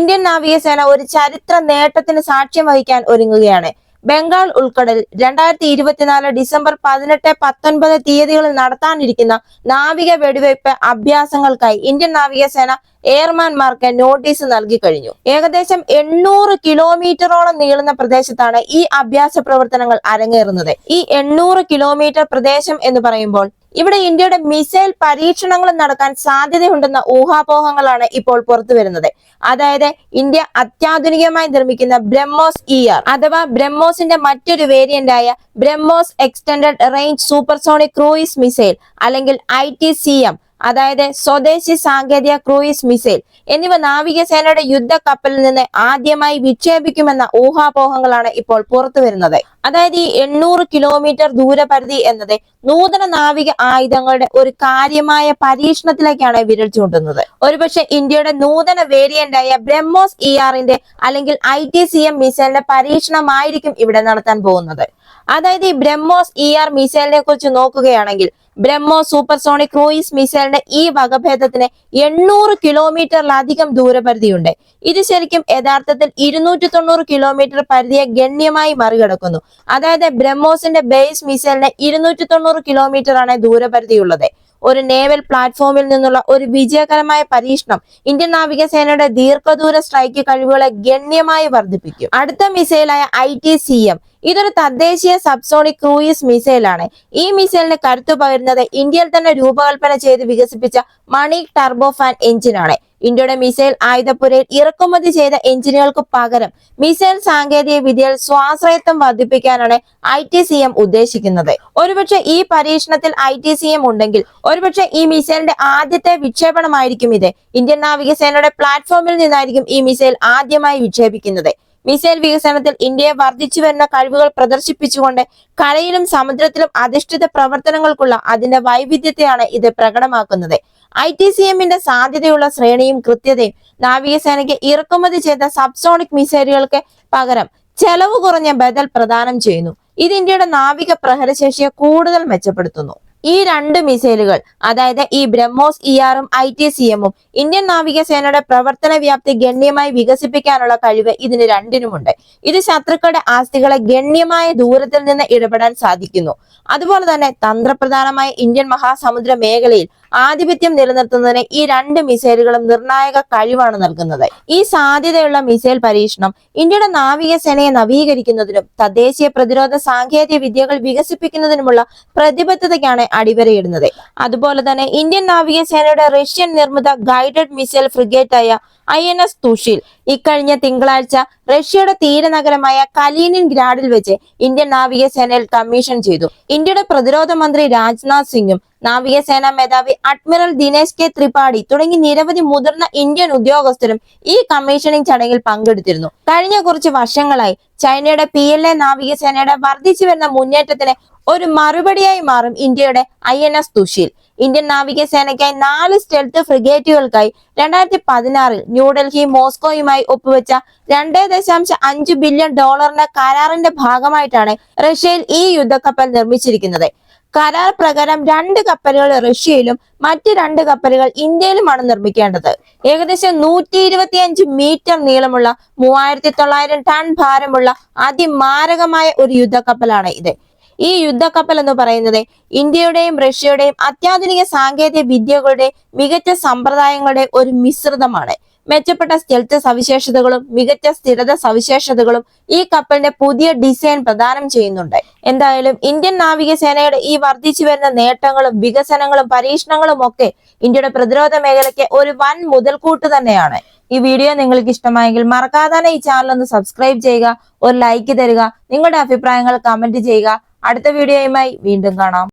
Indian നാവികസേന ഒരു ചരിത്ര നേട്ടത്തിന് സാക്ഷ്യം വഹിക്കാൻ ഒരുങ്ങുകയാണ്. ബംഗാൾ ഉൾക്കടൽ രണ്ടായിരത്തി ഇരുപത്തിനാല് ഡിസംബർ പതിനെട്ട് പത്തൊൻപത് തീയതികളിൽ നടത്താനിരിക്കുന്ന നാവിക വെടിവയ്പ് അഭ്യാസങ്ങൾക്കായി ഇന്ത്യൻ നാവികസേന എയർമാൻമാർക്ക് നോട്ടീസ് നൽകി കഴിഞ്ഞു. ഏകദേശം എണ്ണൂറ് കിലോമീറ്ററോളം നീളുന്ന പ്രദേശത്താണ് ഈ അഭ്യാസ പ്രവർത്തനങ്ങൾ അരങ്ങേറുന്നത്. ഈ എണ്ണൂറ് കിലോമീറ്റർ പ്രദേശം എന്ന് പറയുമ്പോൾ ഇവിടെ ഇന്ത്യയുടെ മിസൈൽ പരീക്ഷണങ്ങൾ നടക്കാൻ സാധ്യതയുണ്ടെന്ന ഊഹാപോഹങ്ങളാണ് ഇപ്പോൾ പുറത്തു വരുന്നത്. അതായത് ഇന്ത്യ അത്യാധുനികമായി നിർമ്മിക്കുന്ന ബ്രഹ്മോസ് ഇ ആർ അഥവാ ബ്രഹ്മോസിന്റെ മറ്റൊരു വേരിയന്റ് ആയ BrahMos extended range supersonic cruise missile അല്ലെങ്കിൽ ഐ ടി സി എം അതായത് സ്വദേശി സാങ്കേതിക ക്രൂയിസ് മിസൈൽ എന്നിവ നാവികസേനയുടെ യുദ്ധ കപ്പലിൽ നിന്ന് ആദ്യമായി വിക്ഷേപിക്കുമെന്ന ഊഹാപോഹങ്ങളാണ് ഇപ്പോൾ പുറത്തു വരുന്നത്. അതായത് ഈ എണ്ണൂറ് കിലോമീറ്റർ ദൂരപരിധി എന്നത് നൂതന നാവിക ആയുധങ്ങളുടെ ഒരു കാര്യമായ പരീക്ഷണത്തിലേക്കാണ് വിരൽ ചൂണ്ടുന്നത്. ഒരുപക്ഷെ ഇന്ത്യയുടെ നൂതന വേരിയന്റായ ബ്രഹ്മോസ് ഇ ആറിന്റെ അല്ലെങ്കിൽ ഐ ടി സി എം മിസൈലിന്റെ പരീക്ഷണമായിരിക്കും ഇവിടെ നടത്താൻ പോകുന്നത്. അതായത് ഈ ബ്രഹ്മോസ് ഇ ആർ മിസൈലിനെ കുറിച്ച് നോക്കുകയാണെങ്കിൽ ബ്രഹ്മോസ് സൂപ്പർസോണിക് ക്രൂയിസ് മിസൈലിന്റെ ഈ വകഭേദത്തിന് എണ്ണൂറ് കിലോമീറ്ററിലധികം ദൂരപരിധിയുണ്ട്. ഇത് ശരിക്കും യഥാർത്ഥത്തിൽ ഇരുന്നൂറ്റി തൊണ്ണൂറ് കിലോമീറ്റർ പരിധിയെ ഗണ്യമായി മറികടക്കുന്നു. അതായത് ബ്രഹ്മോസിന്റെ ബേസ് മിസൈലിന് ഇരുന്നൂറ്റി തൊണ്ണൂറ് കിലോമീറ്റർ ആണ് ദൂരപരിധിയുള്ളത്. ഒരു നേവൽ പ്ലാറ്റ്ഫോമിൽ നിന്നുള്ള ഒരു വിജയകരമായ പരീക്ഷണം ഇന്ത്യൻ നാവികസേനയുടെ ദീർഘദൂര സ്ട്രൈക്ക് കഴിവുകളെ ഗണ്യമായി വർദ്ധിപ്പിക്കും. അടുത്ത മിസൈലായ ഐ ടി സി എം ഇതൊരു തദ്ദേശീയ സബ്സോണിക് ക്രൂയിസ് മിസൈലാണ് ഈ മിസൈലിന് കരുത്തു പകരുന്നത് ഇന്ത്യയിൽ തന്നെ രൂപകൽപ്പന ചെയ്ത് വികസിപ്പിച്ച മണി ടർബോഫാൻ എഞ്ചിനാണ് ഇന്ത്യയുടെ മിസൈൽ ആയുധപ്പുരയിൽ ഇറക്കുമതി ചെയ്ത എഞ്ചിനുകൾക്ക് പകരം മിസൈൽ സാങ്കേതിക വിദ്യയിൽ സ്വാശ്രയത്വം വർദ്ധിപ്പിക്കാനാണ് ഐ ടി സി എം ഉദ്ദേശിക്കുന്നത്. ഒരുപക്ഷെ ഈ പരീക്ഷണത്തിൽ ഐ ടി സി എം ഉണ്ടെങ്കിൽ ഒരുപക്ഷെ ഈ മിസൈലിന്റെ ആദ്യത്തെ വിക്ഷേപണമായിരിക്കും ഇത്. ഇന്ത്യൻ നാവികസേനയുടെ പ്ലാറ്റ്ഫോമിൽ നിന്നായിരിക്കും ഈ മിസൈൽ ആദ്യമായി വിക്ഷേപിക്കുന്നത്. മിസൈൽ വികസനത്തിൽ ഇന്ത്യയെ വർദ്ധിച്ചു വരുന്ന കഴിവുകൾ പ്രദർശിപ്പിച്ചുകൊണ്ട് കരയിലും സമുദ്രത്തിലും അധിഷ്ഠിത പ്രവർത്തനങ്ങൾക്കുള്ള അതിന്റെ വൈവിധ്യത്തെയാണ് ഇത് പ്രകടമാക്കുന്നത്. ഐ ടി സി എമ്മിന്റെ സാധ്യതയുള്ള ശ്രേണിയും കൃത്യതയും നാവികസേനയ്ക്ക് ഇറക്കുമതി ചെയ്ത സബ്സോണിക് മിസൈലുകൾക്ക് പകരം ചെലവ് കുറഞ്ഞ ബദൽ പ്രദാനം ചെയ്യുന്നു. ഇത് ഇന്ത്യയുടെ നാവിക പ്രഹരശേഷിയെ കൂടുതൽ മെച്ചപ്പെടുത്തുന്നു. ഈ രണ്ട് മിസൈലുകൾ അതായത് ഈ ബ്രഹ്മോസ് ഇ ആറും ഐ ടി സി എമ്മും ഇന്ത്യൻ നാവികസേനയുടെ പ്രവർത്തന വ്യാപ്തി ഗണ്യമായി വികസിപ്പിക്കാനുള്ള കഴിവ് ഇതിന് രണ്ടിനുമുണ്ട്. ഇത് ശത്രുക്കളുടെ ആസ്തികളെ ഗണ്യമായ ദൂരത്തിൽ നിന്ന് ഇടപെടാൻ സാധിക്കുന്നു. അതുപോലെ തന്നെ തന്ത്രപ്രധാനമായ ഇന്ത്യൻ മഹാസമുദ്ര മേഖലയിൽ ആധിപത്യം നിലനിർത്തുന്നതിന് ഈ രണ്ട് മിസൈലുകളും നിർണായക കഴിവാണ് നൽകുന്നത്. ഈ സാധ്യതയുള്ള മിസൈൽ പരീക്ഷണം ഇന്ത്യയുടെ നാവികസേനയെ നവീകരിക്കുന്നതിനും തദ്ദേശീയ പ്രതിരോധ സാങ്കേതിക വിദ്യകൾ വികസിപ്പിക്കുന്നതിനുമുള്ള പ്രതിബദ്ധതയ്ക്കാണ് അടിവരയിടുന്നത്. അതുപോലെ തന്നെ ഇന്ത്യൻ നാവികസേനയുടെ റഷ്യൻ നിർമ്മിത ഗൈഡഡ് മിസൈൽ ഫ്രിഗേറ്റായ ഐ എൻ എസ് തുഷിൽ ഇക്കഴിഞ്ഞ തിങ്കളാഴ്ച റഷ്യയുടെ തീരനഗരമായ കലീനിൻ ഗ്രാഡിൽ വെച്ച് ഇന്ത്യൻ നാവികസേനയിൽ കമ്മീഷൻ ചെയ്തു. ഇന്ത്യയുടെ പ്രതിരോധ മന്ത്രി രാജ്നാഥ് സിംഗും നാവികസേനാ മേധാവി അഡ്മിറൽ ദിനേശ് കെ ത്രിപാഠി തുടങ്ങി നിരവധി മുതിർന്ന ഇന്ത്യൻ ഉദ്യോഗസ്ഥരും ഈ കമ്മീഷനിങ് ചടങ്ങിൽ പങ്കെടുത്തിരുന്നു. കഴിഞ്ഞ കുറച്ച് വർഷങ്ങളായി ചൈനയുടെ പി എൽ എ നാവികസേനയുടെ വർദ്ധിച്ചു വരുന്ന മുന്നേറ്റത്തിന് ഒരു മറുപടിയായി മാറും ഇന്ത്യയുടെ I N S Tushil Indian നാവികസേനയ്ക്കായി നാല് സ്റ്റെൽത്ത് ഫ്രിഗേറ്റുകൾക്കായി രണ്ടായിരത്തി പതിനാറിൽ ന്യൂഡൽഹി മോസ്കോയുമായി ഒപ്പുവെച്ച രണ്ടേ ദശാംശ അഞ്ച് ബില്യൺ ഡോളറിന്റെ കരാറിന്റെ ഭാഗമായിട്ടാണ് റഷ്യയിൽ ഈ യുദ്ധക്കപ്പൽ നിർമ്മിച്ചിരിക്കുന്നത്. കരാർ പ്രകാരം രണ്ട് കപ്പലുകൾ റഷ്യയിലും മറ്റ് രണ്ട് കപ്പലുകൾ ഇന്ത്യയിലുമാണ് നിർമ്മിക്കേണ്ടത്. ഏകദേശം നൂറ്റി ഇരുപത്തിയഞ്ച് മീറ്റർ നീളമുള്ള മൂവായിരത്തി തൊള്ളായിരം ടൺ ഭാരമുള്ള അതിമാരകമായ ഒരു യുദ്ധക്കപ്പലാണ് ഇത്. ഈ യുദ്ധക്കപ്പൽ എന്ന് പറയുന്നത് ഇന്ത്യയുടെയും റഷ്യയുടെയും അത്യാധുനിക സാങ്കേതിക വിദ്യകളുടെ മികച്ച സമ്പ്രദായങ്ങളുടെ ഒരു മിശ്രിതമാണ്. മെച്ചപ്പെട്ട സ്റ്റെൽത്ത് സവിശേഷതകളും മികച്ച സ്ഥിരത സവിശേഷതകളും ഈ കപ്പലിന്റെ പുതിയ ഡിസൈൻ പ്രദാനം ചെയ്യുന്നുണ്ട്. എന്തായാലും ഇന്ത്യൻ നാവികസേനയുടെ ഈ വർദ്ധിച്ചു വരുന്ന നേട്ടങ്ങളും വികസനങ്ങളും പരീക്ഷണങ്ങളും ഒക്കെ ഇന്ത്യയുടെ പ്രതിരോധ മേഖലയ്ക്ക് ഒരു വൻ മുതൽക്കൂട്ട് തന്നെയാണ്. ഈ വീഡിയോ നിങ്ങൾക്ക് ഇഷ്ടമായെങ്കിൽ മറക്കാതെ തന്നെ ഈ ചാനൽ ഒന്ന് സബ്സ്ക്രൈബ് ചെയ്യുക ഒരു ലൈക്ക് തരിക നിങ്ങളുടെ അഭിപ്രായങ്ങൾ കമന്റ് ചെയ്യുക. അടുത്ത വീഡിയോയുമായി വീണ്ടും കാണാം.